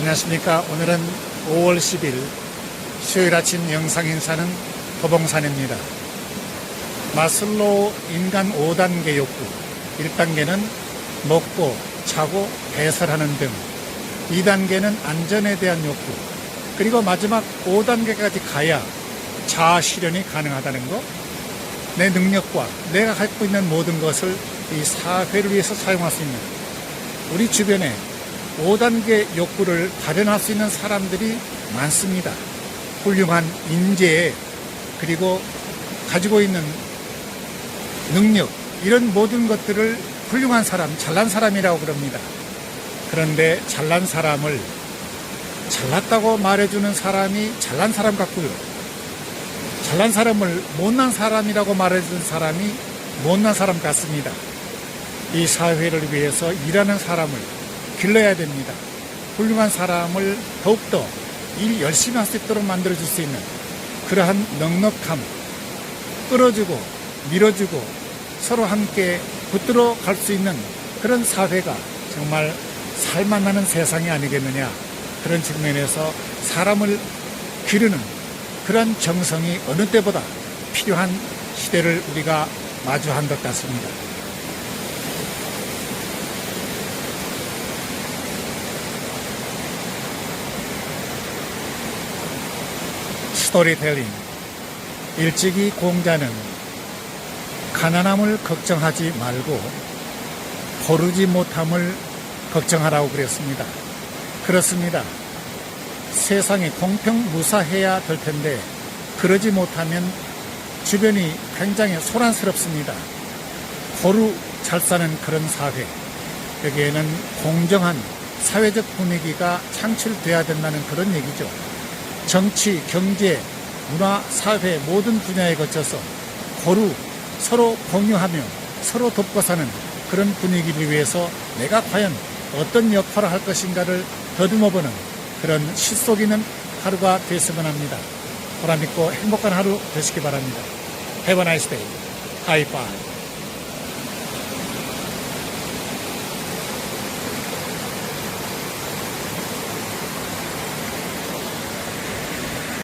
안녕하십니까. 오늘은 5월 10일 수요일 아침 영상 인사는 도봉산입니다. 마슬로우 인간 5단계 욕구. 1단계는 먹고, 자고, 배설하는 등. 2단계는 안전에 대한 욕구. 그리고 마지막 5단계까지 가야 자아 실현이 가능하다는 것. 내 능력과 내가 갖고 있는 모든 것을 이 사회를 위해서 사용할 수 있는 우리 주변에 5단계 욕구를 발현할 수 있는 사람들이 많습니다. 훌륭한 인재, 그리고 가지고 있는 능력, 이런 모든 것들을 훌륭한 사람, 잘난 사람이라고 그럽니다. 그런데 잘난 사람을 잘났다고 말해주는 사람이 잘난 사람 같고요. 잘난 사람을 못난 사람이라고 말해주는 사람이 못난 사람 같습니다. 이 사회를 위해서 일하는 사람을 길러야 됩니다. 훌륭한 사람을 더욱더 일 열심히 할 수 있도록 만들어줄 수 있는 그러한 넉넉함, 끌어주고 밀어주고 서로 함께 붙들어 갈 수 있는 그런 사회가 정말 살만나는 세상이 아니겠느냐 그런 측면에서 사람을 기르는 그런 정성이 어느 때보다 필요한 시대를 우리가 마주한 것 같습니다. 스토리텔링. 일찍이 공자는 가난함을 걱정하지 말고 고르지 못함을 걱정하라고 그랬습니다. 그렇습니다. 세상이 공평무사해야 될 텐데 그러지 못하면 주변이 굉장히 소란스럽습니다. 고루 잘 사는 그런 사회. 여기에는 공정한 사회적 분위기가 창출돼야 된다는 그런 얘기죠. 정치, 경제, 문화, 사회 모든 분야에 거쳐서 고루 서로 공유하며 서로 돕고 사는 그런 분위기를 위해서 내가 과연 어떤 역할을 할 것인가를 더듬어보는 그런 실속 있는 하루가 됐으면 합니다. 보람있고 행복한 하루 되시기 바랍니다. Day. 하이파이.